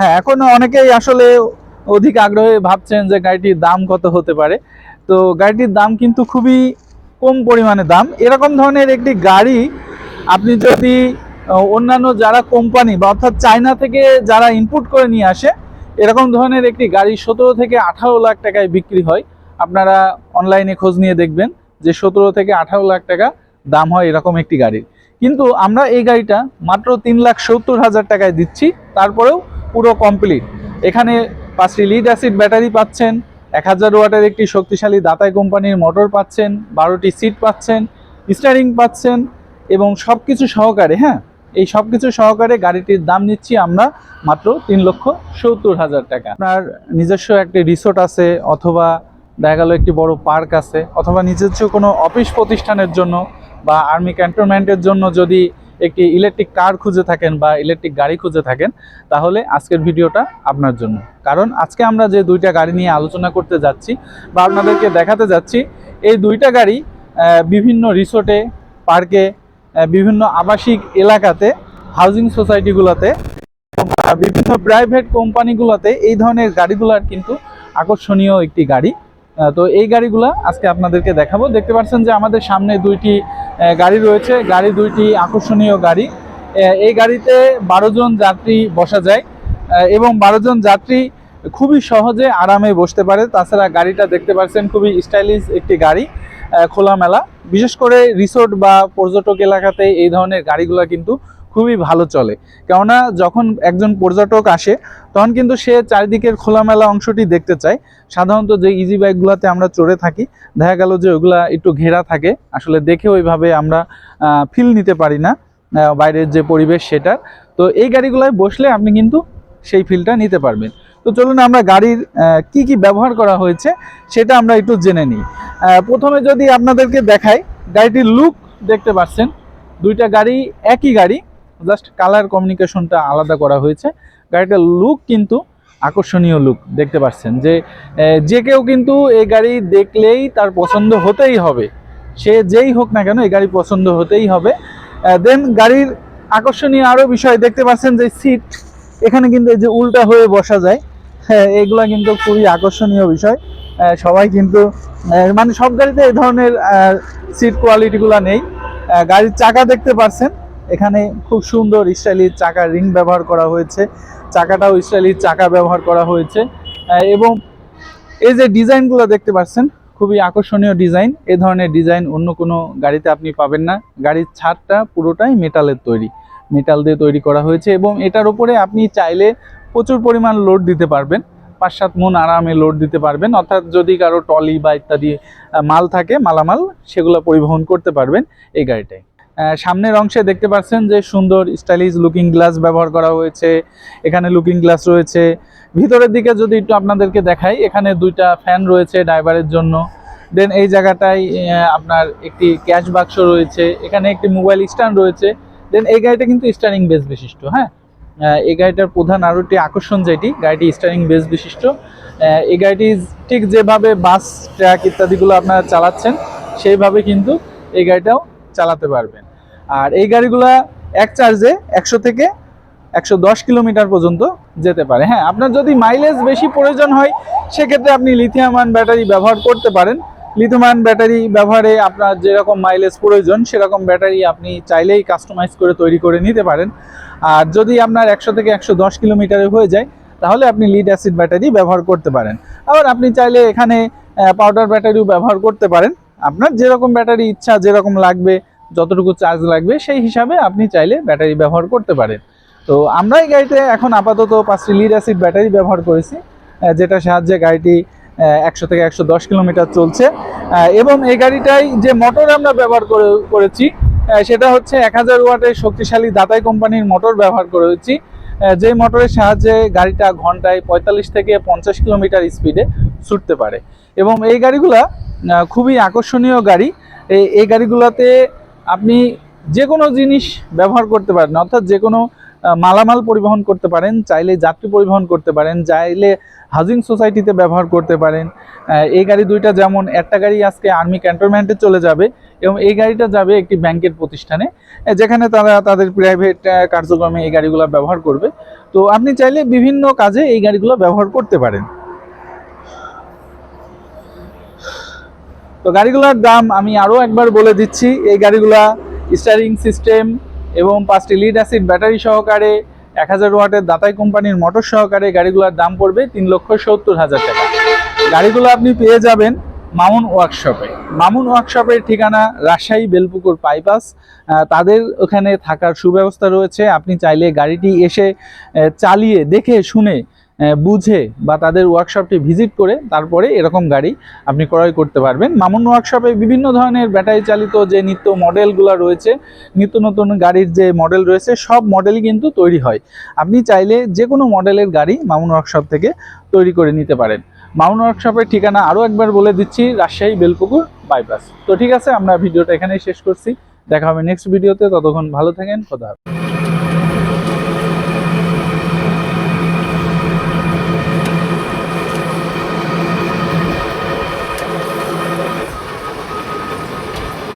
হ্যাঁ এখন অনেকেই আসলে অধিক আগ্রহে ভাবছেন যে গাড়িটির দাম কত হতে পারে। তো গাড়িটির দাম কিন্তু খুবই কম পরিমাণে দাম। এরকম ধরনের একটি গাড়ি আপনি যদি অন্যান্য যারা কোম্পানি বা অর্থাৎ চায়না থেকে যারা ইনপুট করে নিয়ে আসে, এরকম ধরনের একটি গাড়ি সতেরো থেকে আঠারো লাখ টাকায় বিক্রি হয়। আপনারা অনলাইনে খোঁজ নিয়ে দেখবেন যে সতেরো থেকে আঠারো লাখ টাকা দাম হয় এরকম একটি গাড়ির। কিন্তু আমরা এই গাড়িটা মাত্র তিন লাখ সত্তর হাজার টাকায় দিচ্ছি, তারপরেও পুরো কমপ্লিট এখানে পাঁচটি লিড অ্যাসিড ব্যাটারি পাচ্ছেন, এক হাজার ওয়াটের একটি শক্তিশালী দাতাই কোম্পানির মোটর পাচ্ছেন, বারোটি সিট পাচ্ছেন স্টারিং পাচ্ছেন এবং সব কিছু সহকারে হ্যাঁ? এই সব কিছু সহকারে গাড়িটির দাম নিচ্ছি আমরা মাত্র তিন লক্ষ সত্তর হাজার টাকা। আপনার নিজস্ব একটি রিসোর্ট আছে অথবা দেখা গেল একটি বড় পার্ক আছে, অথবা নিজস্ব কোনো অফিস প্রতিষ্ঠানের জন্য বা আর্মি ক্যান্টনমেন্টের জন্য যদি একটি ইলেকট্রিক কার খুঁজে থাকেন বা ইলেকট্রিক গাড়ি খুঁজে থাকেন, তাহলে আজকের ভিডিওটা আপনার জন্য। কারণ আজকে আমরা যে দুইটা গাড়ি নিয়ে আলোচনা করতে যাচ্ছি বা আপনাদেরকে দেখাতে যাচ্ছি, এই দুইটা গাড়ি বিভিন্ন রিসোর্টে, পার্কে বিভিন্ন আবাসিক এলাকাতে হাউজিং সোসাইটিগুলোতে বিভিন্ন প্রাইভেট কোম্পানিগুলোতে এই ধরনের গাড়িগুলার কিন্তু আকর্ষণীয় একটি গাড়ি। তো এই গাড়িগুলা আজকে আপনাদেরকে দেখাবো। দেখতে পাচ্ছেন যে আমাদের সামনে দুইটি গাড়ি রয়েছে। গাড়ি দুইটি আকর্ষণীয় গাড়ি। এই গাড়িতে বারো জন যাত্রী বসা যায়। এবং বারো জন যাত্রী খুবই সহজে আরামে বসতে পারে। তাছাড়া গাড়িটা দেখতে পাচ্ছেন খুবই স্টাইলিশ একটি গাড়ি খোলামেলা। বিশেষ করে রিসোর্ট বা পর্যটক এলাকাতে এই ধরনের গাড়িগুলো কিন্তু খুবই ভালো চলে। কেননা যখন একজন পর্যটক আসে, তখন কিন্তু সে চারিদিকের খোলামেলা অংশটি দেখতে চায়। সাধারণত যে ইজি বাইকগুলোতে আমরা চড়ে থাকি, দেখা গেল যে ওইগুলা একটু ঘেরা থাকে। আসলে দেখে ওইভাবে আমরা ফিল নিতে পারি না বাইরের যে পরিবেশ সেটার। তো এই গাড়িগুলোয় বসলে আপনি কিন্তু সেই ফিলটা নিতে পারবেন। তো চলুন আমরা গাড়ির কি কি ব্যবহার করা হয়েছে, সেটা আমরা একটু জেনে নিই। প্রথমে যদি আপনাদেরকে দেখাই, গাড়িটির লুক দেখতে পাচ্ছেন। দুইটা গাড়ি, একই গাড়ি। জাস্ট কালার কমিউনিকেশনটা আলাদা করা হয়েছে। গাড়িটার লুক কিন্তু আকর্ষণীয় লুক দেখতে পাচ্ছেন যে যে কেউ কিন্তু এই গাড়ি দেখলেই তার পছন্দ হতেই হবে। সে যেই হোক না কেন এই গাড়ি পছন্দ হতেই হবে। দেন গাড়ির আকর্ষণীয় আরও বিষয় দেখতে পাচ্ছেন যে সিট এখানে কিন্তু এই যে উল্টা হয়ে বসা যায়। হ্যাঁ এগুলা কিন্তু খুবই আকর্ষণীয় বিষয়। সবাই কিন্তু মানে সব গাড়িতে এই ধরনের সিট কোয়ালিটিগুলো নেই। গাড়ির চাকা দেখতে পাচ্ছেন। এখানে খুব সুন্দর স্টাইলিশ চাকা রিং ব্যবহার করা হয়েছে। চাকাটাও স্টাইলিশ চাকা ব্যবহার করা হয়েছে। এবং এই যে ডিজাইনগুলো দেখতে পাচ্ছেন, খুবই আকর্ষণীয় ডিজাইন। এ ধরনের ডিজাইন অন্য কোনো গাড়িতে আপনি পাবেন না। গাড়ির ছাদটা পুরোটাই মেটালের তৈরি। মেটাল দিয়ে তৈরি করা হয়েছে এবং এটার উপরে আপনি চাইলে প্রচুর পরিমাণ লোড দিতে পারবেন। পাঁচ সাত মন আরামে লোড দিতে পারবেন। অর্থাৎ যদি কারও টলি বা ইত্যাদি মাল থাকে, মালামাল, সেগুলো পরিবহন করতে পারবেন এই গাড়িটায়। সামনের অংশে দেখতে পাচ্ছেন যে সুন্দর স্টাইলিশ লুকিং গ্লাস ব্যবহার করা হয়েছে। এখানে লুকিং গ্লাস রয়েছে। ভিতরের দিকে যদি একটু আপনাদেরকে দেখাই, এখানে দুইটা ফ্যান রয়েছে ড্রাইভারের জন্য। দেন এই জায়গাটায় আপনার একটি ক্যাশ বাক্স রয়েছে। এখানে একটি মোবাইল স্ট্যান্ড রয়েছে। দেন এই গাড়িটা কিন্তু স্টারিং বেস বিশিষ্ট হ্যাঁ? এই গাড়িটার প্রধান আরও একটি আকর্ষণ যেটি, গাড়িটি স্টারিং বেস বিশিষ্ট। এই গাড়িটি ঠিক যেভাবে বাস ট্রাক ইত্যাদিগুলো আপনারা চালাচ্ছেন, সেইভাবে কিন্তু এই গাড়িটাও চালাতে পারবেন। আর এই গাড়িগুলা এক চার্জে একশো থেকে একশো দশ কিলোমিটার পর্যন্ত যেতে পারে। হ্যাঁ আপনার যদি মাইলেজ বেশি প্রয়োজন হয়, সেক্ষেত্রে আপনি লিথিয়াম আয়ন ব্যাটারি ব্যবহার করতে পারেন। লিথিয়াম আয়ন ব্যাটারি ব্যবহারে আপনার যেরকম মাইলেজ প্রয়োজন, সেরকম ব্যাটারি আপনি চাইলেই কাস্টমাইজ করে তৈরি করে নিতে পারেন। আর যদি আপনার একশো থেকে একশো দশ কিলোমিটারে হয়ে যায়, তাহলে আপনি লিড অ্যাসিড ব্যাটারি ব্যবহার করতে পারেন। আবার আপনি চাইলে এখানে পাউডার ব্যাটারিও ব্যবহার করতে পারেন। আপনার যেরকম ব্যাটারি ইচ্ছা, যেরকম লাগবে যতটুকু চার্জ লাগবে, সেই হিসাবে আপনি চাইলে ব্যাটারি ব্যবহার করতে পারেন। তো আমরা এই গাড়িতে এখন আপাতত পাঁচটি লিড অ্যাসিড ব্যাটারি ব্যবহার করেছি যেটার সাহায্যে গাড়িটি একশো থেকে একশো দশ কিলোমিটার চলছে। এবং এই গাড়িটাই যে মোটর আমরা ব্যবহার করে, করেছি সেটা হচ্ছে এক হাজার ওয়াটের শক্তিশালী দাতাই কোম্পানির মোটর ব্যবহার করেছি। যে মোটরের সাহায্যে গাড়িটা ঘন্টায় পঁয়তাল্লিশ থেকে পঞ্চাশ কিলোমিটার স্পিডে ছুটতে পারে। এবং এই গাড়িগুলা খুবই আকর্ষণীয় গাড়ি। এই গাড়িগুলোতে আপনি যে কোনো জিনিস ব্যবহার করতে পারেন, অর্থাৎ যে কোনো মালামাল পরিবহন করতে পারেন, চাইলে যাত্রী পরিবহন করতে পারেন, চাইলে হাউজিং সোসাইটিতে ব্যবহার করতে পারেন। এই গাড়ি দুইটা যেমন, একটা গাড়ি আজকে আর্মি ক্যান্টনমেন্টে চলে যাবে এবং এই গাড়িটা যাবে একটি ব্যাংকের প্রতিষ্ঠানে যেখানে তারা তাদের প্রাইভেট কার্যক্রমে এই গাড়িগুলো ব্যবহার করবে। তো আপনি চাইলে বিভিন্ন কাজে এই গাড়িগুলো ব্যবহার করতে পারেন। তো গাড়িগুলোর দাম আমি আরও একবার বলে দিচ্ছি। এই গাড়িগুলা স্টারিং সিস্টেম এবং পাঁচটি লিড অ্যাসিড ব্যাটারি সহকারে এক হাজার ওয়াটের দাতাই কোম্পানির মোটর সহকারে গাড়িগুলোর দাম পড়বে তিন লক্ষ সত্তর হাজার টাকা। গাড়িগুলো আপনি পেয়ে যাবেন মামুন ওয়ার্কশপে মামুন ওয়ার্কশপের ঠিকানা রাজশাহী বেলপুকুর বাইপাস তাদের ওখানে থাকার সুব্যবস্থা রয়েছে। আপনি চাইলে গাড়িটি এসে চালিয়ে, দেখে, শুনে বুঝে বা তাদের ওয়ার্কশপটি ভিজিট করে তারপরে এরকম গাড়ি আপনি ক্রয় করতে পারবেন। মামুন ওয়ার্কশপে বিভিন্ন ধরনের ব্যাটারি চালিত যে নিত্য মডেলগুলো রয়েছে, নিত্য নতুন গাড়ির যে মডেল রয়েছে, সব মডেলই কিন্তু তৈরি হয়। আপনি চাইলে যে কোনো মডেলের গাড়ি মামুন ওয়ার্কশপ থেকে তৈরি করে নিতে পারেন। মামুন ওয়ার্কশপের ঠিকানা আরও একবার বলে দিচ্ছি, রাজশাহী বেলপুকুর বাইপাস তো ঠিক আছে, আমরা ভিডিওটা এখানেই শেষ করছি। দেখা হবে নেক্সট ভিডিওতে ততক্ষণ ভালো থাকেন, খোদা।